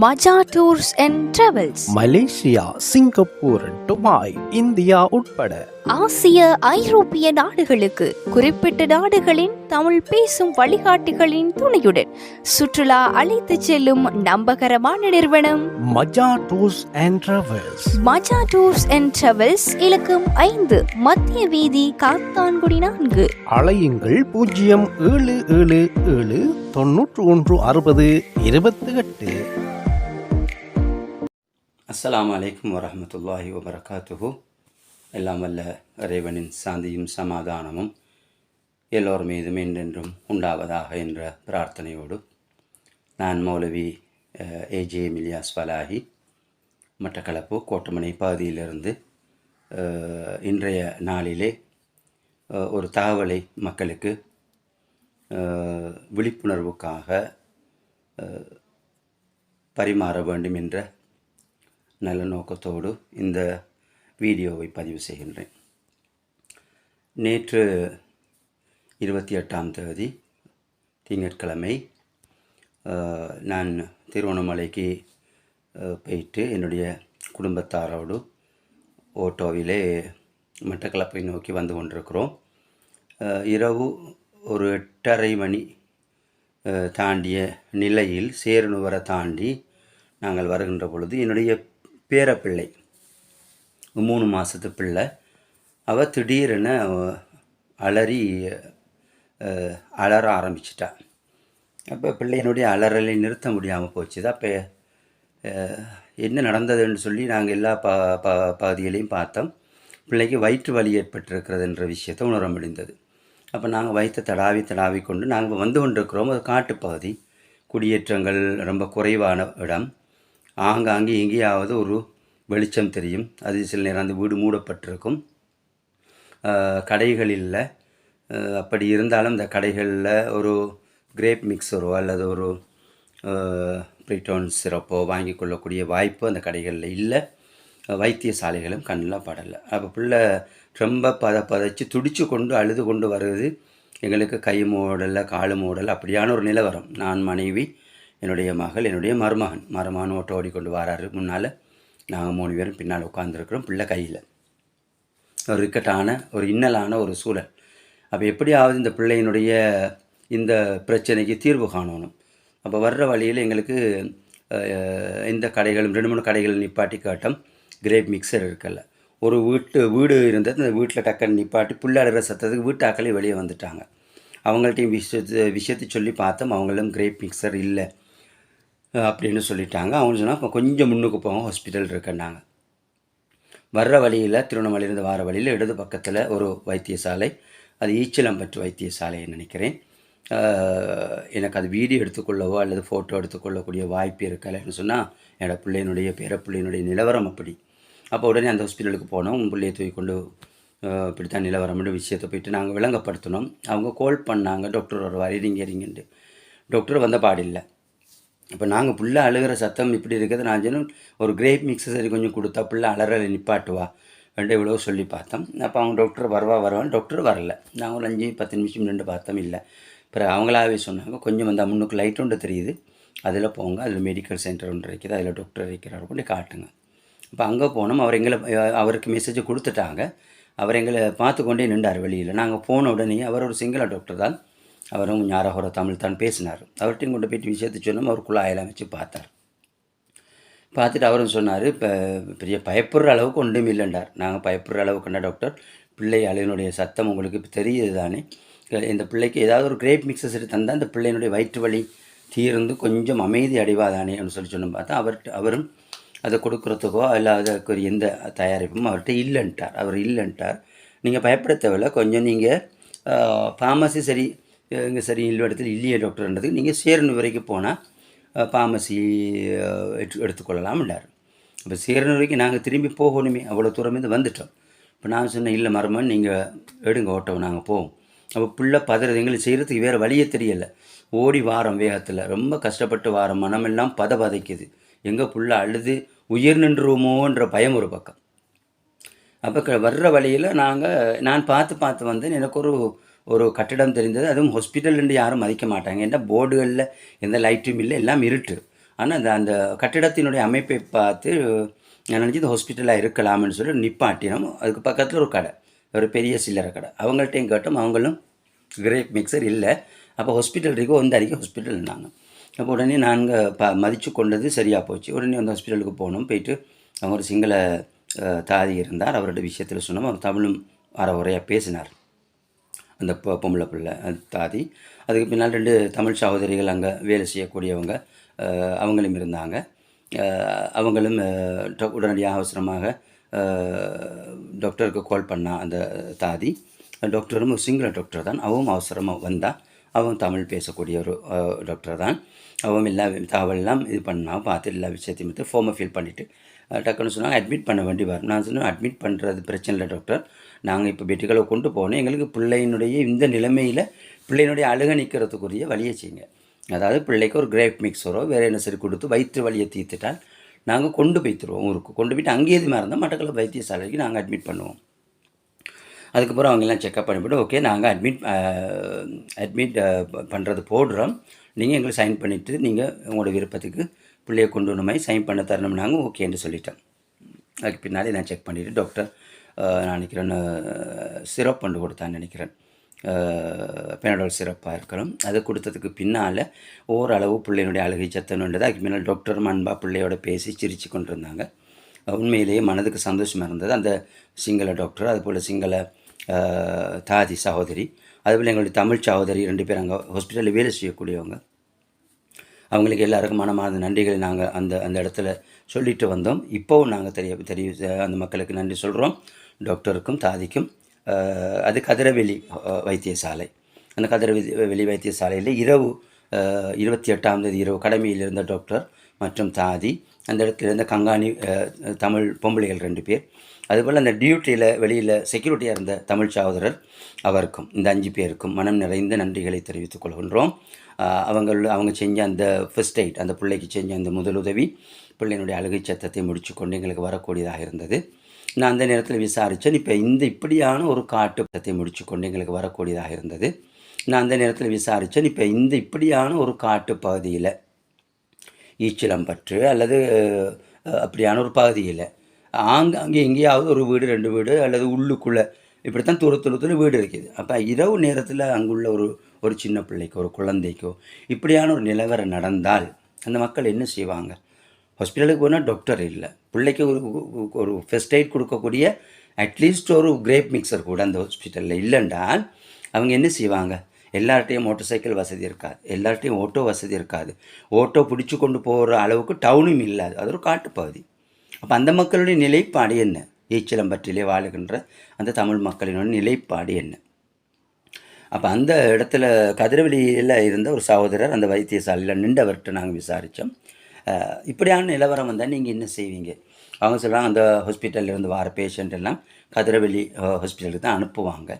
Maja tours and travels Malaysia Singapore Dubai India உட்பட ஆசிய ஐரோப்பிய நாடுகளுக்கு குறிப்பிட்ட நாடுகளின் தமிழ் பேசும் வழிகாட்டிகளின் துணையுடன் சுற்றுலா அழைத்துச் செல்லும் நம்பகரமான நிறுவனம். Maja tours and travels Maja tours and travels இலக்கம் ஐந்து மத்திய வீதி காத்தான்குடி நான்கு. அலையுங்கள் பூஜ்ஜியம் ஏழு ஏழு ஏழு தொன்னூற்று ஒன்று அறுபது இருபத்தி எட்டு. அஸ்லாம் அலைக்கும் வரமத்துல்லாஹி வபரகாத்துஹு. எல்லாம் வல்ல இறைவனின் சாந்தியும் சமாதானமும் எல்லோர் மீதும் என்றென்றும் உண்டாவதாக என்ற பிரார்த்தனையோடு நான் மௌலவி ஏஜே மிலியாஸ் பலாஹி மட்டக்களப்பு கோட்டமனை பகுதியிலிருந்து இன்றைய நாளிலே ஒரு தகவலை மக்களுக்கு விழிப்புணர்வுக்காக பரிமாற வேண்டும் என்ற நல்ல நோக்கத்தோடு இந்த வீடியோவை பதிவு செய்கின்றேன். நேற்று இருபத்தி எட்டாம் தேதி திங்கட்கிழமை நான் திருவண்ணாமலைக்கு போயிட்டு என்னுடைய குடும்பத்தாரோடு ஓட்டோவிலே மட்டக்களப்பை நோக்கி வந்து கொண்டிருக்கிறோம். இரவு ஒரு எட்டரை மணி தாண்டிய நிலையில் சேருணுவரை தாண்டி நாங்கள் வருகின்ற பொழுது என்னுடைய பேரப்பிள்ளை. மூணு மாதத்து பிள்ளை. அவள் திடீரென அலறி அலற ஆரம்பிச்சிட்டா. அப்போ பிள்ளையினுடைய அலறலை நிறுத்த முடியாமல் போச்சு அப்போ என்ன நடந்ததுன்னு சொல்லி நாங்கள் எல்லா ப ப பகுதிகளையும் பார்த்தோம். பிள்ளைக்கு வயிற்று வலி ஏற்பட்டிருக்கிறதுன்ற விஷயத்தை உணர முடிந்தது. அப்போ நாங்கள் வயிற்றை தடாவி தடாவி கொண்டு நாங்கள் வந்து கொண்டிருக்கிறோம். அது காட்டுப்பகுதி குடியேற்றங்கள் ரொம்ப குறைவான இடம். ஆங்காங்கே எங்கேயாவது ஒரு வெளிச்சம் தெரியும். அது சில நேரம் அந்த வீடு மூடப்பட்டிருக்கும். கடைகளில் கடைகள் இல்லை அப்படி இருந்தாலும் இந்த கடைகளில் ஒரு கிரேப் மிக்சரோ அல்லது ஒரு ப்ரிட்டோன் சிரப்போ வாங்கி கொள்ளக்கூடிய வாய்ப்பு அந்த கடைகளில் இல்லை. வைத்தியசாலைகளும் கண்ணெலாம் படலை. அப்போ பிள்ளை ரொம்ப பத பதைச்சு துடிச்சு கொண்டு அழுது கொண்டு வருது எங்களுக்கு கை மூடல காலு மூடலை அப்படியான ஒரு நிலவரம் நான் மனைவி என்னுடைய மகள் என்னுடைய மருமகன். மருமகன் ஓட்ட ஓடிக்கொண்டு வராரு. முன்னால் நாங்கள் மூணு பேரும் பின்னால் உட்காந்துருக்குறோம் பிள்ளை கையில். ஒரு இக்கட்டான ஒரு இன்னலான ஒரு சூழல். அப்போ எப்படியாவது இந்த பிள்ளையினுடைய இந்த பிரச்சனைக்கு தீர்வு காணணும். அப்போ வர்ற வழியில் எங்களுக்கு இந்த கடைகளும் ரெண்டு மூணு கடைகள் நிப்பாட்டி காட்டம் கிரேப் மிக்சர் இருக்கல. ஒரு வீட்டு வீடு இருந்தது அந்த வீட்டில் டக்குன்னு நிப்பாட்டி புள்ளாடுற சத்தத்துக்கு வீட்டு ஆக்களே வெளியே வந்துட்டாங்க. அவங்கள்ட்டையும் விஷயத்தை விஷயத்தை சொல்லி பார்த்தோம். அவங்களும் கிரேப் மிக்சர் இல்லை. அப்படின்னு சொல்லிட்டாங்க. அவங்க சொன்னால் கொஞ்சம் முன்னுக்கு போவோம் ஹாஸ்பிட்டல் இருக்கேன்னாங்க. வர்ற வழியில் திருவண்ணாமலையிலேருந்து வார வழியில் இடது பக்கத்தில் ஒரு வைத்தியசாலை அது ஈச்சலம்பற்று வைத்தியசாலைன்னு நினைக்கிறேன். எனக்கு அது வீடியோ எடுத்துக்கொள்ளவோ அல்லது ஃபோட்டோ எடுத்துக்கொள்ளக்கூடிய வாய்ப்பு இருக்கலைன்னு சொன்னால் என்னோடய பிள்ளையினுடைய பேரப்பிள்ளையினுடைய நிலவரம் அப்படி. அப்போ உடனே அந்த ஹாஸ்பிட்டலுக்கு போனோம். உன் பிள்ளையை தூக்கி கொண்டு இப்படித்தான் நிலவரம்னு விஷயத்தை போயிட்டு நாங்கள் விளங்கப்படுத்தினோம். அவங்க கால் பண்ணாங்க டாக்டர் ஒரு வரீங்க இருங்கன்ட்டு. டாக்டர் வந்த பாடில்லை இப்போ நாங்கள் புள்ள அழுகிற சத்தம் இப்படி இருக்கிறது நான் சொன்னேன் ஒரு கிரேப் மிக்ஸை சரி கொஞ்சம் கொடுத்தா புள்ள அலறலை நிப்பாட்டுவா ரெண்டு இவ்வளோ சொல்லி பார்த்தோம். அப்போ அவங்க டாக்டர் வரவா வருவான்னு டாக்டர் வரல. நான் ஒரு அஞ்சு பத்து நிமிஷம் நின்று பார்த்தோம் இல்லை. பிறகு அவங்களாவே சொன்னாங்க கொஞ்சம் அந்த முன்னுக்கு லைட் ஒன்று தெரியுது. அதில் போங்க அதில் மெடிக்கல் சென்டர் ஒன்று இருக்குது அதில் டாக்டர் இருக்கிறார் கொண்டு காட்டுங்க. அப்போ அங்கே போனோம் அவர் எங்களை அவருக்கு மெசேஜ் கொடுத்துட்டாங்க. அவர் எங்களை பார்த்து கொண்டே நின்றார் வெளியில். நாங்கள் போன உடனே அவர் ஒரு சிங்கள டாக்டர் தான். அவரும் ஞாரஹோர தமிழ் தான் பேசினார். அவர்கிட்டையும் கொண்டு போயிட்டு விஷயத்தை சொன்னோம் அவர் குழாயெல்லாம் வச்சு பார்த்தார். பார்த்துட்டு அவரும் சொன்னார் இப்போ பெரிய பயப்படுற அளவுக்கு ஒன்றும் இல்லைண்டார் நாங்கள் பயப்படுற அளவுக்கு என்ன டாக்டர்? பிள்ளை அலையினுடைய சத்தம் உங்களுக்கு இப்போ தெரியுது தானே? இந்த பிள்ளைக்கு ஏதாவது ஒரு கிரேப் மிக்சஸ் தந்தால் இந்த பிள்ளையினுடைய வயிற்று வலி தீர்ந்து கொஞ்சம் அமைதி அடைவாதானே அப்படின்னு சொல்லி சொன்னோம். பார்த்தா அவர்கிட்ட அவரும் அதை கொடுக்குறதுக்கோ இல்லை அதுக்கு ஒரு எந்த தயாரிப்பும் அவர்கிட்ட இல்லைன்ட்டார். அவர் இல்லைன்ட்டார். நீங்கள் பயப்பட தேவையில்ல. கொஞ்சம் நீங்கள் ஃபார்மசி சரி இங்கே சரி இல்லை இடத்துல இல்லையே டாக்டர்ன்றதுக்கு நீங்கள் சேரணும் வரைக்கும் போனால் ஃபார்மசி எடுத்து எடுத்துக்கொள்ளலாம்ன்றார். இப்போ சேரணும் வரைக்கும் நாங்கள் திரும்பி போகணுமே அவ்வளோ தூரமே வந்துட்டோம். இப்போ நான் சொன்னேன் இல்லை மருமன் நீங்கள் எடுங்க ஓட்டோ நாங்கள் போவோம். அப்போ பிள்ளை பதறது எங்களுக்கு செய்கிறதுக்கு வேறு வழியே தெரியலை. ஓடி வாரம் வேகத்தில் ரொம்ப கஷ்டப்பட்டு வாரம் மனமெல்லாம் பத பதைக்குது எங்கே புள்ள அழுது உயிர் நின்றுவோமோன்ற பயம் ஒரு பக்கம். அப்போ க வர்ற வழியில் நாங்கள் நான் பார்த்து பார்த்து வந்தேன் எனக்கு ஒரு ஒரு கட்டிடம் தெரிந்தது. அதுவும் ஹாஸ்பிட்டல் என்று யாரும் மதிக்க மாட்டாங்க. ஏன்னா போர்டுகளில் எந்த லைட்டும் இல்லை எல்லாம் இருட்டு. ஆனால் அந்த அந்த கட்டிடத்தினுடைய அமைப்பை பார்த்து நான் நினச்சி இந்த ஹாஸ்பிட்டலாக இருக்கலாம்னு சொல்லி நிப்பாட்டினோம். அதுக்கு பக்கத்தில் ஒரு கடை. ஒரு பெரிய சில்லறை கடை. அவங்கள்ட்டையும் கேட்டோம். அவங்களும் கிரேப் மிக்சர் இல்லை. அப்போ ஹாஸ்பிட்டல் இருக்கோ. வந்து அன்றைக்கி ஹாஸ்பிட்டல் இருந்தாங்க அப்போ உடனே நாங்கள் ப மதித்து கொண்டது சரியாக போச்சு. உடனே அந்த ஹாஸ்பிட்டலுக்கு போனோம். போயிட்டு அவங்க ஒரு சிங்கள தாதி இருந்தார். அவரோட விஷயத்தில் சொன்னோம். அவர் தமிழும் அற உரையாக பேசினார். அந்த பொ- பொம்பளை பிள்ளை தாதி. அதுக்கு பின்னால் ரெண்டு தமிழ் சகோதரிகள் அங்கே வேலை செய்யக்கூடியவங்க அவங்களும் இருந்தாங்க. அவங்களும் உடனடியாக அவசரமாக டாக்டருக்கு கால் பண்ணா அந்த தாதி. டாக்டரும் ஒரு சிங்கள டாக்டர் தான். அவவும் அவசரமாக வந்தால் அவன் தமிழ் பேசக்கூடிய ஒரு டாக்டர் தான். அவம் எல்லா தகவல்லாம் இது பண்ணால் பார்த்து எல்லா விஷயத்தையும் பார்த்து ஃபார்மை ஃபில் பண்ணிவிட்டு டக்குன்னு சொன்னாங்க அட்மிட் பண்ண வேண்டி வரும். நான் சொன்னேன் அட்மிட் பண்ணுறது பிரச்சனை இல்லை டாக்டர் நாங்கள் இப்போ பெட்டிகளை கொண்டு போனோம் எங்களுக்கு பிள்ளையினுடைய இந்த நிலைமையில் பிள்ளையினுடைய அழுக நிற்கிறதுக்குரிய வழியை செய்யுங்க. அதாவது பிள்ளைக்கு ஒரு கிரேப் மிக்சரோ வேறு என்ன சரி கொடுத்து வயிற்று வலியை தீர்த்துட்டால் நாங்கள் கொண்டு போய்த்துருவோம் ஊருக்கு. கொண்டு போயிட்டு அங்கேயே இது மாதிரி இருந்தால் மட்டக்களப்பு வைத்தியசாலைக்கு நாங்கள் அட்மிட் பண்ணுவோம். அதுக்கப்புறம் அவங்கெல்லாம் செக்அப் பண்ணிவிட்டு ஓகே நாங்கள் அட்மிட் அட்மிட் பண்ணுறது போடுறோம். நீங்கள் எங்களுக்கு சைன் பண்ணிவிட்டு நீங்கள் உங்களோட விருப்பத்துக்கு பிள்ளையை கொண்டு வந்த மாதிரி சைன் பண்ண தரணும் நாங்கள் ஓகேன்னு சொல்லிட்டேன் அதுக்கு பின்னாலே நான் செக் பண்ணிவிட்டு டாக்டர் நான் நினைக்கிறேன் சிரப் கொண்டு கொடுத்தான்னு நினைக்கிறேன். பெனடால் சிறப்பாக இருக்கணும். அதை கொடுத்ததுக்கு பின்னால் ஓரளவு பிள்ளையினுடைய அழுகை சத்தனுன்றது அதுக்கு பின்னால் டாக்டரும் அன்பா பிள்ளையோட பேசி சிரித்து கொண்டு இருந்தாங்க உண்மையிலேயே மனதுக்கு சந்தோஷமாக இருந்தது. அந்த சிங்கள டாக்டர் அதுபோல் சிங்கள தாதி சகோதரி அதுபோல் எங்களுடைய தமிழ் சகோதரி ரெண்டு பேர் அங்கே ஹாஸ்பிட்டலில் வேலை செய்யக்கூடியவங்க. அவங்களுக்கு எல்லாருக்கும் மனமார்ந்த நன்றிகளை நாங்கள் அந்த அந்த இடத்துல சொல்லிட்டு வந்தோம். இப்போவும் நாங்கள் தெரிய தெரிய அந்த மக்களுக்கு நன்றி சொல்கிறோம் டாக்டருக்கும் தாதிக்கும் அது கதிரவெளி வைத்தியசாலை. அந்த கதிரவெளி வெளி வைத்தியசாலையில் இரவு இருபத்தி எட்டாம் தேதி இரவு கடமையில் இருந்த டாக்டர் மற்றும் தாதி அந்த இடத்துல இருந்த கங்காணி தமிழ் பொம்பளைகள் ரெண்டு பேர் அதுபோல் அந்த டியூட்டியில் வெளியில் செக்யூரிட்டியாக இருந்த தமிழ் சகோதரர் அவருக்கும் இந்த அஞ்சு பேருக்கும் மனம் நிறைந்த நன்றிகளை தெரிவித்துக் கொள்கின்றோம். ஆஹ் அவங்க செஞ்ச அந்த ஃபர்ஸ்ட் எய்ட் அந்த பிள்ளைக்கு செஞ்ச அந்த முதலுதவி பிள்ளையினுடைய அழுகை சத்தத்தை முடிச்சு கொண்டு எங்களுக்கு வரக்கூடியதாக இருந்தது. நான் அந்த நேரத்தில் விசாரித்தேன் இப்போ இந்த இப்படியான ஒரு காட்டு சத்தத்தை முடிச்சு கொண்டு எங்களுக்கு வரக்கூடியதாக இருந்தது. நான் அந்த நேரத்தில் விசாரித்தேன் இப்போ இந்த இப்படியான ஒரு காட்டு பகுதியில் ஈச்சிலம்பற்று அல்லது அப்படியான ஒரு பகுதியில் ஆங்க அங்கே எங்கேயாவது ஒரு வீடு ரெண்டு வீடு அல்லது உள்ளுக்குள்ளே இப்படித்தான் தூர தூரத்தில் வீடு இருக்குது. அப்போ இரவு நேரத்தில் அங்குள்ள ஒரு ஒரு சின்ன பிள்ளைக்கோ ஒரு குழந்தைக்கோ இப்படியான ஒரு நிலவரம் நடந்தால் அந்த மக்கள் என்ன செய்வாங்க? ஹாஸ்பிட்டலுக்கு போனால் டாக்டர் இல்லை. பிள்ளைக்கு ஒரு ஒரு ஃபஸ்ட் எய்ட் கொடுக்கக்கூடிய அட்லீஸ்ட் ஒரு கிரேப் மிக்சர் கூட அந்த ஹாஸ்பிட்டலில் இல்லைன்றால் அவங்க என்ன செய்வாங்க? எல்லார்ட்டையும் மோட்டர் சைக்கிள் வசதி இருக்காது. எல்லார்ட்டையும் ஓட்டோ வசதி இருக்காது. ஓட்டோ பிடிச்சி கொண்டு போகிற அளவுக்கு டவுனும் இல்லாது. அது ஒரு காட்டுப்பகுதி. அப்போ அந்த மக்களுடைய நிலைப்பாடு என்ன? ஈச்சிலம்பற்றிலே வாழுகின்ற அந்த தமிழ் மக்களினுடைய நிலைப்பாடு என்ன? அப்போ அந்த இடத்துல கதிரவெளியில் இருந்த ஒரு சகோதரர் அந்த வைத்தியசாலையில் நின்றவர்கிட்ட நாங்கள் விசாரித்தோம் இப்படியான நிலவரம் வந்தால் நீங்கள் என்ன செய்வீங்க? அவங்க சொல்கிறாங்க அந்த ஹாஸ்பிட்டலில் இருந்து வர பேஷண்ட் எல்லாம் கதிரவெளி ஹாஸ்பிட்டலுக்கு தான் அனுப்புவாங்க.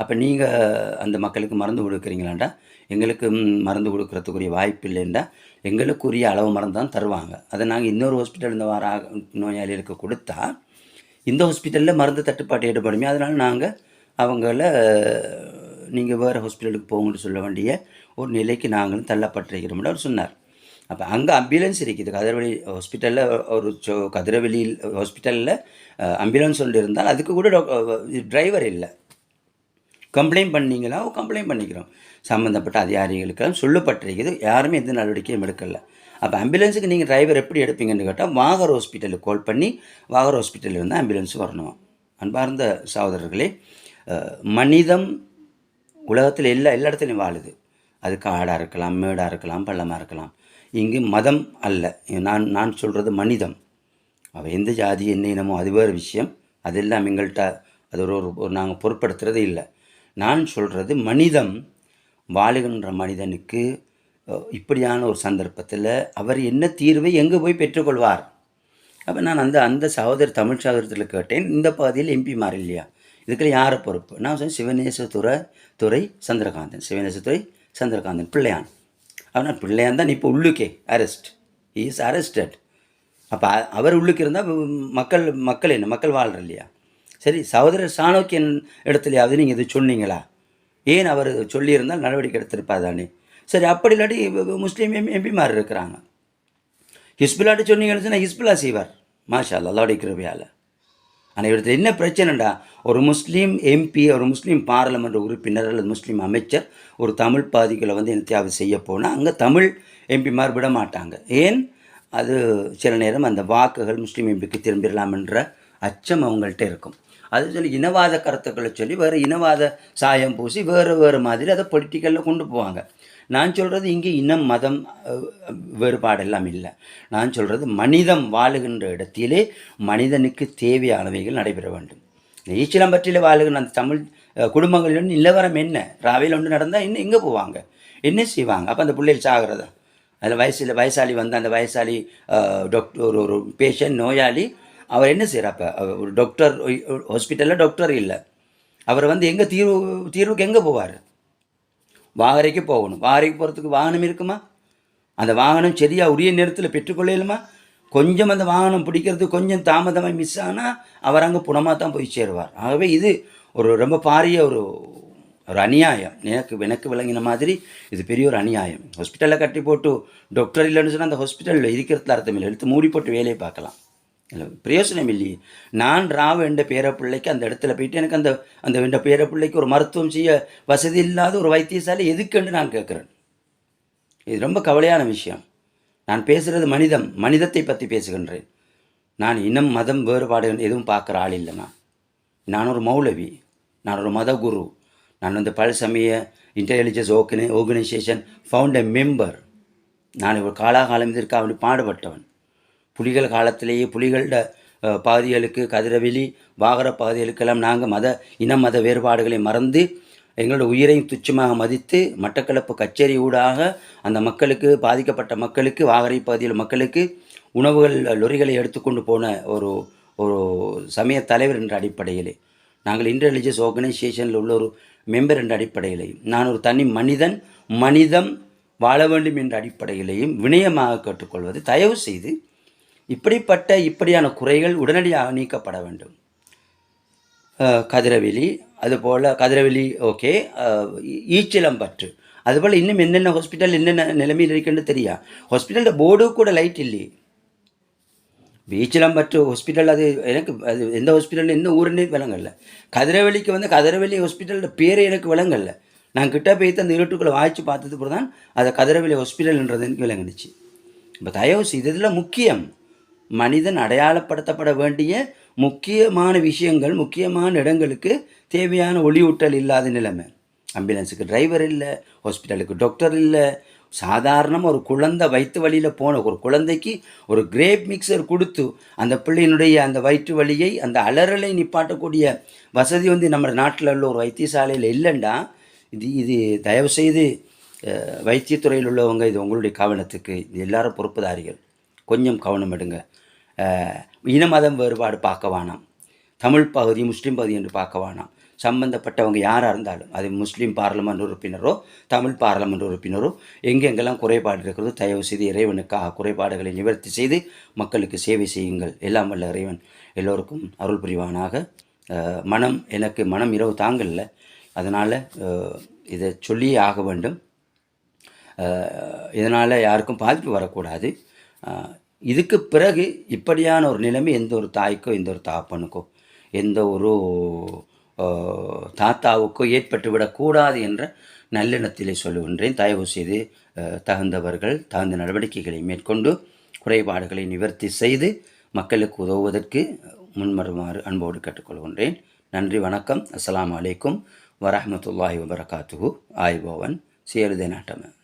அப்போ நீங்கள் அந்த மக்களுக்கு மருந்து கொடுக்குறீங்களாண்டா? எங்களுக்கு மருந்து கொடுக்குறதுக்குரிய வாய்ப்பு இல்லைன்னா எங்களுக்குரிய அளவு மருந்து தான் தருவாங்க. அதை நாங்கள் இன்னொரு ஹாஸ்பிட்டல் இந்த வார நோயாளிகளுக்கு கொடுத்தா இந்த ஹாஸ்பிட்டலில் மருந்து தட்டுப்பாட்டு ஏற்படுமே. அதனால் நாங்கள் அவங்கள நீங்கள் வேறு ஹாஸ்பிட்டலுக்கு போங்கன்னு சொல்ல வேண்டிய ஒரு நிலைக்கு நாங்களும் தள்ளப்பட்டிருக்கிறோம்னு அவர் சொன்னார். அப்போ அங்கே அம்புலன்ஸ் இருக்குது. கதிரவெளி ஹாஸ்பிட்டலில் ஒரு சோ கதிரவெளியில் ஹாஸ்பிட்டலில் அம்புலன்ஸ் ஒன்று இருந்தால் அதுக்கு கூட டிரைவர் இல்லை. கம்ப்ளைண்ட் பண்ணீங்களா? கம்ப்ளைண்ட் பண்ணிக்கிறோம். சம்மந்தப்பட்ட அதிகாரிகளுக்கெல்லாம் சொல்லப்பட்டிருக்கிறது யாருமே எந்த நடவடிக்கையும் எடுக்கல. அப்போ ஆம்புலன்ஸுக்கு நீங்கள் டிரைவர் எப்படி எடுப்பீங்கன்னு கேட்டால் வாகர் ஹாஸ்பிட்டலுக்கு கால் பண்ணி வாகர் ஹாஸ்பிட்டலில் இருந்து ஆம்புலன்ஸ் வரணும். அன்பார்ந்த சகோதரர்களே மனிதம் உலகத்தில் எல்லா எல்லா இடத்துலையும் வாழுது. அது காடாக இருக்கலாம் மேடாக இருக்கலாம் பள்ளமாக இருக்கலாம். இங்கு மதம் அல்ல. நான் நான் சொல்கிறது மனிதம். அவள் எந்த ஜாதி என்ன இனமோ அது வேறு விஷயம். அதெல்லாம் எங்கள்கிட்ட அது ஒரு ஒரு- ஒரு நாங்கள் பொருட்படுத்துறதே இல்லை. நான் சொல்கிறது மனிதம் வாழுகின்ற மனிதனுக்கு இப்படியான ஒரு சந்தர்ப்பத்தில் அவர் என்ன தீர்வை எங்கே போய் பெற்றுக்கொள்வார்? அப்போ நான் அந்த அந்த சகோதரர் தமிழ் சகோதரத்தில் கேட்டேன் இந்த பகுதியில் எம்பி மாறி இல்லையா? இதுக்குள்ள யார் பொறுப்பு? நான் சொன்னேன் சிவநேசத்துறை துறை சந்திரகாந்தன் சிவநேசத்துறை சந்திரகாந்தன் பிள்ளையான். அவனா பிள்ளையான் தான் இப்போ உள்ளுக்கே அரெஸ்ட் இஸ் அரெஸ்டட் அப்போ அவர் உள்ளுக்கு இருந்தால் மக்கள் மக்கள் என்ன மக்கள் வாழ்கிற இல்லையா? சரி சகோதரர் சாணோக்கியன் இடத்துலையாவது நீங்கள் இது சொன்னீங்களா? ஏன் அவர் சொல்லியிருந்தால் நடவடிக்கை எடுத்திருப்பா தானே? சரி அப்படி இல்லாட்டி முஸ்லீம் எம் எம்பிமார் இருக்கிறாங்க. ஹிஸ்புல்லாட்ட சொன்னீங்கன்னு சொன்னால் ஹிஸ்புல்லா செய்வார். மாஷா அல்லாவுடைய கிருபையால். ஆனால் இவரது என்ன பிரச்சனைடா ஒரு முஸ்லீம் எம்பி ஒரு முஸ்லீம் பாராளுமன்ற உறுப்பினர் அல்லது முஸ்லீம் அமைச்சர் ஒரு தமிழ் பாதிகளை வந்து என்னத்தையாவது செய்ய போனால் அங்கே தமிழ் எம்பிமார் விட மாட்டாங்க. ஏன்? அது சில நேரம் அந்த வாக்குகள் முஸ்லீம் எம்பிக்கு திரும்பிடலாம் என்ற அச்சம் அவங்கள்ட்ட இருக்கும். அது சொல்லி இனவாத கருத்துக்களை சொல்லி வேறு இனவாத சாயம் பூசி வேறு வேறு மாதிரி அதை பொலிட்டிக்கலில் கொண்டு போவாங்க. நான் சொல்கிறது இங்கே இனம் மதம் வேறுபாடெல்லாம் வேறுபாடு எல்லாம் இல்லை. நான் சொல்கிறது மனிதம் வாழுகின்ற இடத்திலே மனிதனுக்கு தேவையானவைகள் நடைபெற வேண்டும். இந்த ஈச்சிலம்பற்றியில் வாழுகின்ற அந்த தமிழ் குடும்பங்களில் நிலவரம் என்ன? ராவையில் ஒன்று நடந்தால் இன்னும் எங்கே போவாங்க? என்ன செய்வாங்க? அப்போ அந்த பிள்ளைகள் சாகிறதா? அதில் வயசில் வயசாளி வந்து அந்த வயசாளி டாக்டர் ஒரு ஒரு பேஷண்ட் நோயாளி அவர் என்ன செய்கிறாப்ப ஒரு டாக்டர் ஹாஸ்பிட்டலில் டாக்டர் இல்லை. அவர் வந்து எங்கே தீர்வு தீர்வுக்கு எங்கே போவார்? வாகரைக்கு போகணும். வாகரைக்கு போகிறதுக்கு வாகனம் இருக்குமா? அந்த வாகனம் சரியாக உரிய நேரத்தில் பெற்றுக்கொள்ளலுமா கொஞ்சம் அந்த வாகனம் பிடிக்கிறது கொஞ்சம் தாமதமாக மிஸ் ஆனால் அவர் அங்கே புணமாக தான் போய் சேருவார். ஆகவே இது ஒரு ரொம்ப பாரிய ஒரு ஒரு அநியாயம். எனக்கு எனக்கு விளங்கின மாதிரி இது பெரிய ஒரு அநியாயம். ஹாஸ்பிட்டலில் கட்டி போட்டு டாக்டர் இல்லைன்னு சொன்னால் அந்த ஹாஸ்பிட்டலில் இருக்கிறதுல அர்த்தம் இல்லை. எடுத்து மூடி போட்டு வேலையை பார்க்கலாம். இல்லை பிரயோசனம் இல்லையே நான் ராவ என்ற பேரப்பிள்ளைக்கு அந்த இடத்துல போயிட்டு எனக்கு அந்த அந்த என்ற பேரப்பிள்ளைக்கு ஒரு மருத்துவம் செய்ய வசதி இல்லாத ஒரு வைத்தியசாலை எதுக்குன்னு நான் கேட்குறேன். இது ரொம்ப கவலையான விஷயம். நான் பேசுகிறது மனிதம் மனிதத்தை பற்றி பேசுகின்றேன். நான் இனம் மதம் வேறுபாடு எதுவும் பார்க்குற ஆள் இல்லை நான். நான் ஒரு மௌலவி நான் ஒரு மத குரு. நான் வந்து பல சமய இன்டெலிஜென்ஸ் ஓகனே ஆர்கனைசேஷன் ஃபவுண்ட் எ மெம்பர் நான் ஒரு காலாகாலம் இதற்காக வேண்டி பாடுபட்டவன். புலிகள் காலத்திலேயே புலிகளோட பகுதிகளுக்கு பாதிகளுக்கு கதிரவெளி வாகர பாதிகளுக்கெல்லாம் நாங்கள் மத இன மத வேறுபாடுகளை மறந்து எங்களோட உயிரையும் துச்சமாக மதித்து மட்டக்களப்பு கச்சேரி ஊடாக அந்த மக்களுக்கு பாதிக்கப்பட்ட மக்களுக்கு வாகரை பகுதியில் மக்களுக்கு உணவுகள் லொரிகளை எடுத்துக்கொண்டு போன ஒரு ஒரு சமய தலைவர் என்ற அடிப்படையிலே. நாங்கள் இன்டெலிஜென்ஸ் ஆர்கனைசேஷனில் உள்ள ஒரு மெம்பர் என்ற அடிப்படையிலேயும் நான் ஒரு தனி மனிதன் மனிதம் வாழ வேண்டும் என்ற அடிப்படையிலேயும் வினயமாக கேட்டுக்கொள்வது தயவு செய்து இப்படிப்பட்ட இப்படியான குறைகள் உடனடியாக நீக்கப்பட வேண்டும். கதிரவெளி அதுபோல் கதிரவெளி ஓகே அஹ், ஈ- ஈச்சிலம்பற்று அதுபோல் இன்னும் என்னென்ன ஹாஸ்பிட்டல் என்னென்ன நிலைமையில் இருக்குன்னு தெரியா? ஹாஸ்பிட்டலில் போர்டு கூட லைட் இல்லையே பீச்சிலம்பற்று ஹாஸ்பிட்டல் அது எனக்கு அது எந்த ஹாஸ்பிட்டலில் எந்த ஊருன்னே விளங்கல. கதிரவெளிக்கு வந்து கதிரவெளி ஹாஸ்பிட்டலோட பேரே எனக்கு விளங்கல. நான் கிட்ட போய் அந்த இருட்டுக்குள்ளே வாய்ச்சி பார்த்தது கூட தான் அதை கதிரவெளி ஹாஸ்பிட்டல்ன்றது எனக்கு விளங்குனுச்சு. இப்போ தயவு செய்து இதில் முக்கியம் மனிதன் அடையாளப்படுத்தப்பட வேண்டிய முக்கியமான விஷயங்கள் முக்கியமான இடங்களுக்கு தேவையான ஒளியூட்டல் இல்லாத நிலைமை. ஆம்புலன்ஸுக்கு டிரைவர் இல்லை ஹாஸ்பிட்டலுக்கு டாக்டர் இல்லை சாதாரணமாக ஒரு குழந்தை வயிற்று வழியில் போன ஒரு குழந்தைக்கு ஒரு கிரேப் மிக்சர் கொடுத்து அந்த பிள்ளையினுடைய அந்த வயிற்று வழியை அந்த அலறலை நிப்பாட்டக்கூடிய வசதி வந்து நம்ம நாட்டில் உள்ள ஒரு வைத்தியசாலையில் இல்லைண்டா. இது இது தயவுசெய்து வைத்தியத்துறையில் உள்ளவங்க இது உங்களுடைய கவனத்துக்கு இது எல்லாரும் பொறுப்புதாரிகள். கொஞ்சம் கவனம் எடுங்க இன மதம் வேறுபாடு பார்க்க வேணாம். தமிழ் பகுதி முஸ்லீம் பகுதி என்று பார்க்க வேணாம். சம்பந்தப்பட்டவங்க யாராக இருந்தாலும் அது முஸ்லீம் பார்லமெண்ட் உறுப்பினரோ தமிழ் பார்லமெண்ட் உறுப்பினரோ எங்கெங்கெல்லாம் குறைபாடு இருக்கிறதோ தயவு செய்து இறைவனுக்காக குறைபாடுகளை நிவர்த்தி செய்து மக்களுக்கு சேவை செய்யுங்கள். எல்லாம் வல்ல இறைவன் எல்லோருக்கும் அருள் புரிவானாக. மனம் எனக்கு மனம் இரவு தாங்கல்ல. அதனால் இதை சொல்லியே ஆக வேண்டும். இதனால் யாருக்கும் பாதிப்பு வரக்கூடாது. இதுக்கு பிறகு இப்படியான ஒரு நிலைமை எந்த ஒரு தாய்க்கோ எந்த ஒரு தாப்பனுக்கோ எந்த ஒரு தாத்தாவுக்கோ ஏற்பட்டு விடக்கூடாது என்ற நல்லெண்ணத்திலே சொல்லுகின்றேன். தயவு செய்து தகுந்தவர்கள் தகுந்த நடவடிக்கைகளை மேற்கொண்டு குறைபாடுகளை நிவர்த்தி செய்து மக்களுக்கு உதவுவதற்கு முன்வருமாறு அன்போடு கேட்டுக்கொள்கின்றேன். நன்றி வணக்கம். அஸ்லாம் அலைக்கும். வரஹ்மத்துல்லாஹி வபரகாத்துஹு. ஆய்போவன். சேருதே நாட்டமன்